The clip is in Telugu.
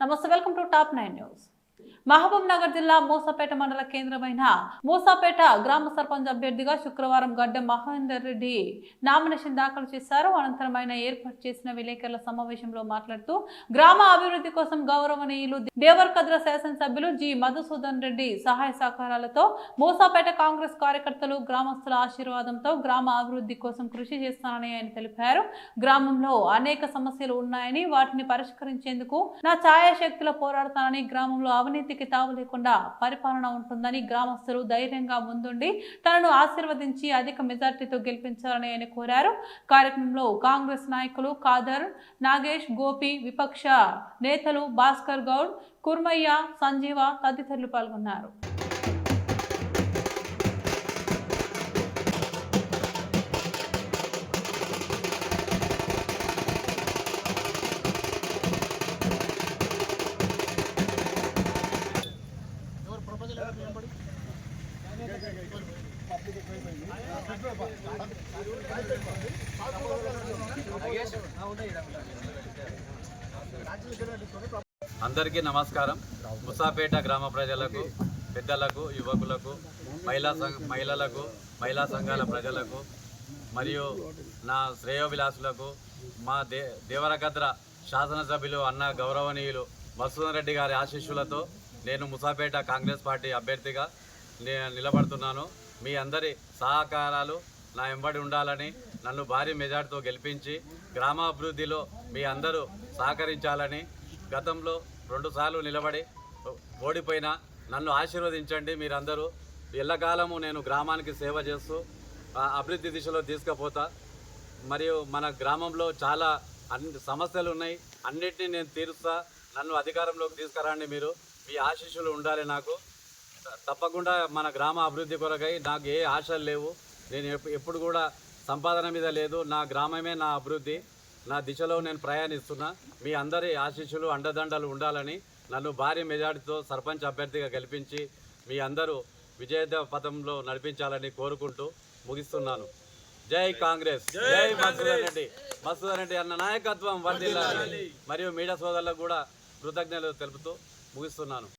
నమస్తే welcome to top nine news Mahabub Nagar జిల్లా మూసాపేట మండల కేంద్రమైన మూసాపేట గ్రామ సర్పంచ్ అభ్యర్థిగా శుక్రవారం గడ్డ మహేందర్ రెడ్డి నామినేషన్ దాఖలు చేశారు. అనంతరం ఆయన ఏర్పాటు చేసిన విలేకరుల సమావేశంలో మాట్లాడుతూ గ్రామ అభివృద్ధి కోసం గౌరవనీయులు దేవరకద్ర శాసనసభ్యులు జి మధుసూదన్ రెడ్డి సహాయ సహకారాలతో మూసాపేట కాంగ్రెస్ కార్యకర్తలు గ్రామస్తుల ఆశీర్వాదంతో గ్రామ అభివృద్ధి కోసం కృషి చేస్తానని ఆయన తెలిపారు. గ్రామంలో అనేక సమస్యలు ఉన్నాయని వాటిని పరిష్కరించేందుకు నా ఛాయాశక్తిలో పోరాడతానని గ్రామంలో అవినీతికి తావు లేకుండా పరిపాలన ఉంటుందని గ్రామస్తులు ధైర్యంగా ముందుండి తనను ఆశీర్వదించి అధిక మెజార్టీతో గెలిపించాలని ఆయన కోరారు. కార్యక్రమంలో కాంగ్రెస్ నాయకులు కాదర్ నాగేష్ గోపి విపక్ష నేతలు భాస్కర్ గౌడ్ కుర్మయ్య సంజీవ తదితరులు పాల్గొన్నారు. అందరికీ నమస్కారం. ముసాపేట గ్రామ ప్రజలకు పెద్దలకు యువకులకు మహిళా సంఘ మహిళలకు మహిళా సంఘాల ప్రజలకు మరియు నా శ్రేయోభిలాసులకు మా దే దేవరకద్ర శాసనసభ్యులు అన్న గౌరవనీయులు వసుధన్ రెడ్డి గారి ఆశీస్సులతో నేను ముసాపేట కాంగ్రెస్ పార్టీ అభ్యర్థిగా నిలబడుతున్నాను. మీ అందరి సహకారాలు నా వెంబడి ఉండాలని నన్ను భారీ మెజార్టీతో గెలిపించి గ్రామాభివృద్ధిలో మీ అందరూ సహకరించాలని గతంలో రెండుసార్లు నిలబడి ఓడిపోయినా నన్ను ఆశీర్వదించండి మీరందరూ. ఎల్లకాలము నేను గ్రామానికి సేవ చేస్తూ అభివృద్ధి దిశలో తీసుకుపోతా. మరియు మన గ్రామంలో చాలా అన్ని సమస్యలు ఉన్నాయి. అన్నిటినీ నేను తీరుస్తా. నన్ను అధికారంలోకి తీసుకురండి మీరు. మీ ఆశీస్సులు ఉండాలి నాకు. తప్పకుండా మన గ్రామ అభివృద్ధి కొరకై నాకు ఏ ఆశలు లేవు. నేను ఎప్పు- ఎప్పుడు కూడా సంపాదన మీద లేదు. నా గ్రామమే నా అభివృద్ధి. నా దిశలో నేను ప్రయాణిస్తున్నా. మీ అందరి ఆశీస్సులు అండదండలు ఉండాలని నన్ను భారీ మెజార్టీతో సర్పంచ్ అభ్యర్థిగా గెలిపించి మీ అందరూ విజయ పథంలో నడిపించాలని కోరుకుంటూ ముగిస్తున్నాను. జై కాంగ్రెస్. జై మసూదన్ రెడ్డి. రెడ్డి అన్న నాయకత్వం వర్ధిల్లాలి. మరియు మీడియా సోదరులకు కూడా కృతజ్ఞతలు తెలుపుతూ ముగిస్తున్నాను.